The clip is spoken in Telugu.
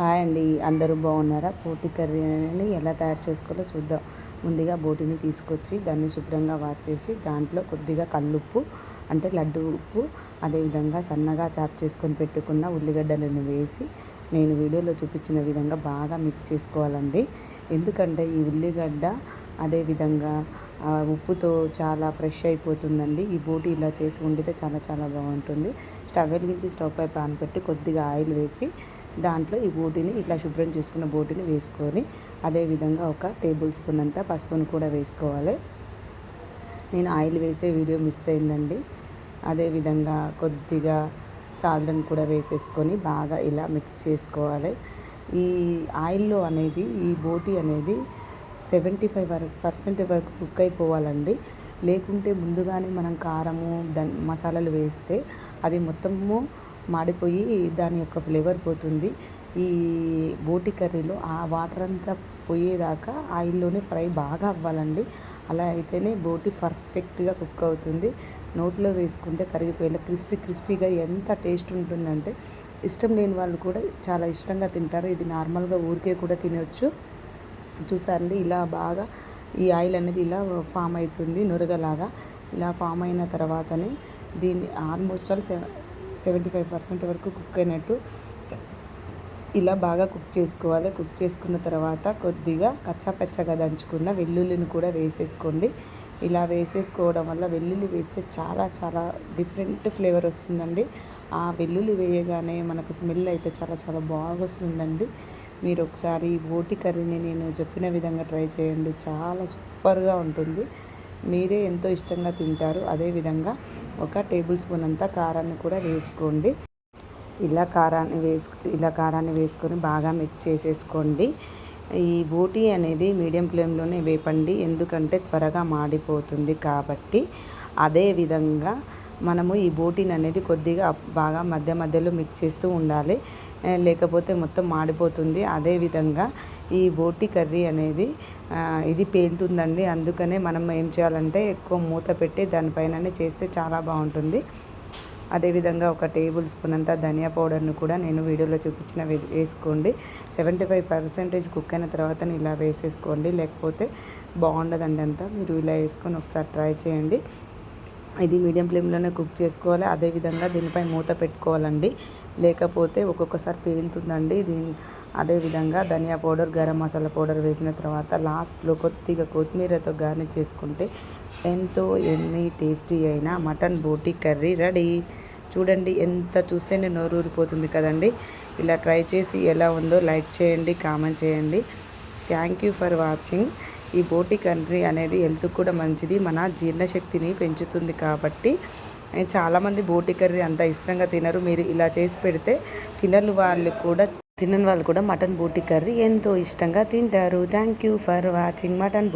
హాయ్ అండి. అందరూ బాగున్నారా? బోటి కర్రీ అని ఎలా తయారు చేసుకోవాలో చూద్దాం. ముందుగా బోటిని తీసుకొచ్చి దాన్ని శుభ్రంగా వాష్ చేసి దాంట్లో కొద్దిగా కల్లుప్పు అంటే లడ్డు ఉప్పు అదేవిధంగా సన్నగా చాప్ చేసుకొని పెట్టుకున్న ఉల్లిగడ్డలను వేసి నేను వీడియోలో చూపించిన విధంగా బాగా మిక్స్ చేసుకోవాలండి. ఎందుకంటే ఈ ఉల్లిగడ్డ అదేవిధంగా ఉప్పుతో చాలా ఫ్రెష్ అయిపోతుందండి. ఈ బోటి ఇలా చేసి వండితే చాలా చాలా బాగుంటుంది. స్టవ్ వెలిగించి స్టవ్ పై పాన్ పెట్టి కొద్దిగా ఆయిల్ వేసి దాంట్లో ఈ బోటిని ఇట్లా శుభ్రం చేసుకున్న బోటిని వేసుకొని అదేవిధంగా ఒక టేబుల్ స్పూన్ అంతా పసుపును కూడా వేసుకోవాలి. నేను ఆయిల్ వేసే వీడియో మిస్ అయిందండి. అదేవిధంగా కొద్దిగా సాల్ట్ని కూడా వేసేసుకొని బాగా ఇలా మిక్స్ చేసుకోవాలి. ఈ ఆయిల్లో అనేది ఈ బోటి అనేది సెవెంటీ ఫైవ్ వరకు పర్సెంట్ వరకు కుక్ అయిపోవాలండి. లేకుంటే ముందుగానే మనం కారము దన్ మసాలాలు వేస్తే అది మొత్తము మాడిపోయి దాని యొక్క ఫ్లేవర్ పోతుంది. ఈ బోటి కర్రీలో ఆ వాటర్ అంతా పోయేదాకా ఆయిల్లోనే ఫ్రై బాగా అవ్వాలండి. అలా అయితేనే బోటి పర్ఫెక్ట్గా కుక్ అవుతుంది. నోట్లో వేసుకుంటే కరిగిపోయేలా క్రిస్పీ క్రిస్పీగా ఎంత టేస్ట్ ఉంటుందంటే ఇష్టం లేని వాళ్ళు కూడా చాలా ఇష్టంగా తింటారు. ఇది నార్మల్గా ఊరికే కూడా తినవచ్చు చూసారండి ఇలా బాగా ఈ ఆయిల్ అనేది ఇలా ఫామ్ అవుతుంది నురగలాగా. ఇలా ఫామ్ అయిన తర్వాతనే దీన్ని almost all seventy five percent వరకు కుక్ అయినట్టు ఇలా బాగా కుక్ చేసుకోవాలి. కుక్ చేసుకున్న తర్వాత కొద్దిగా కచ్చాపచ్చగా దంచుకున్న వెల్లుల్లిని కూడా వేసేసుకోండి. ఇలా వేసేసుకోవడం వల్ల వెల్లుల్లి వేస్తే చాలా చాలా డిఫరెంట్ ఫ్లేవర్ వస్తుందండి. ఆ వెల్లుల్లి వేయగానే మనకు స్మెల్ అయితే చాలా చాలా బాగొస్తుందండి మీరు ఒకసారి బోటి కర్రీని నేను చెప్పిన విధంగా ట్రై చేయండి. చాలా సూపర్గా ఉంటుంది. మీరే ఎంతో ఇష్టంగా తింటారు. అదేవిధంగా ఒక టేబుల్ స్పూన్ అంతా కారాన్ని కూడా వేసుకోండి. ఇలా కారాన్ని వేసు ఇలా కారాన్ని వేసుకొని బాగా మిక్స్ చేసేసుకోండి. ఈ బోటీ అనేది మీడియం ఫ్లేమ్లోనే వేపండి. ఎందుకంటే త్వరగా మాడిపోతుంది కాబట్టి. అదే విధంగా మనము ఈ బోటీని అనేది కొద్దిగా బాగా మధ్య మధ్యలో మిక్స్ చేస్తూ ఉండాలి. లేకపోతే మొత్తం మాడిపోతుంది. అదేవిధంగా ఈ బోటి కర్రీ అనేది ఇది పేలుతుందండి. అందుకనే మనం ఏం చేయాలంటే ఎక్కువ మూత పెట్టి దానిపైననే చేస్తే చాలా బాగుంటుంది. అదేవిధంగా ఒక టేబుల్ స్పూన్ అంతా ధనియా పౌడర్ను కూడా నేను వీడియోలో చూపించిన వేసుకోండి. సెవెంటీ ఫైవ్ పర్సెంటేజ్ కుక్ అయిన తర్వాత ఇలా వేసేసుకోండి. లేకపోతే బాగుండదండి అంతా. మీరు ఇలా వేసుకొని ఒకసారి ట్రై చేయండి. ఇది మీడియం ఫ్లేమ్లోనే కుక్ చేసుకోవాలి. అదేవిధంగా దీనిపై మూత పెట్టుకోవాలండి. లేకపోతే ఒక్కొక్కసారి పేలుతుందండి. దీని అదేవిధంగా ధనియా పౌడర్ గరం మసాలా పౌడర్ వేసిన తర్వాత లాస్ట్లో కొద్దిగా కొత్తిమీరతో గార్నిష్ చేసుకుంటే ఎంతో ఎన్ని టేస్టీ అయిన మటన్ బోటీ కర్రీ రెడీ. చూడండి ఎంత చూస్తేనే నోరు ఊరిపోతుంది కదండి. ఇలా ట్రై చేసి ఎలా ఉందో లైక్ చేయండి కామెంట్ చేయండి. Thank you for watching. ఈ బోటి కర్రీ అనేది హెల్త్కి కూడా మంచిది. మన జీర్ణశక్తిని పెంచుతుంది కాబట్టి చాలామంది బోటి కర్రీ అంత ఇష్టంగా తినరు. మీరు ఇలా చేసి పెడితే తినని వాళ్ళు కూడా తినని వాళ్ళు కూడా మటన్ బోటి కర్రీ ఎంతో ఇష్టంగా తింటారు. Thank you for watching mutton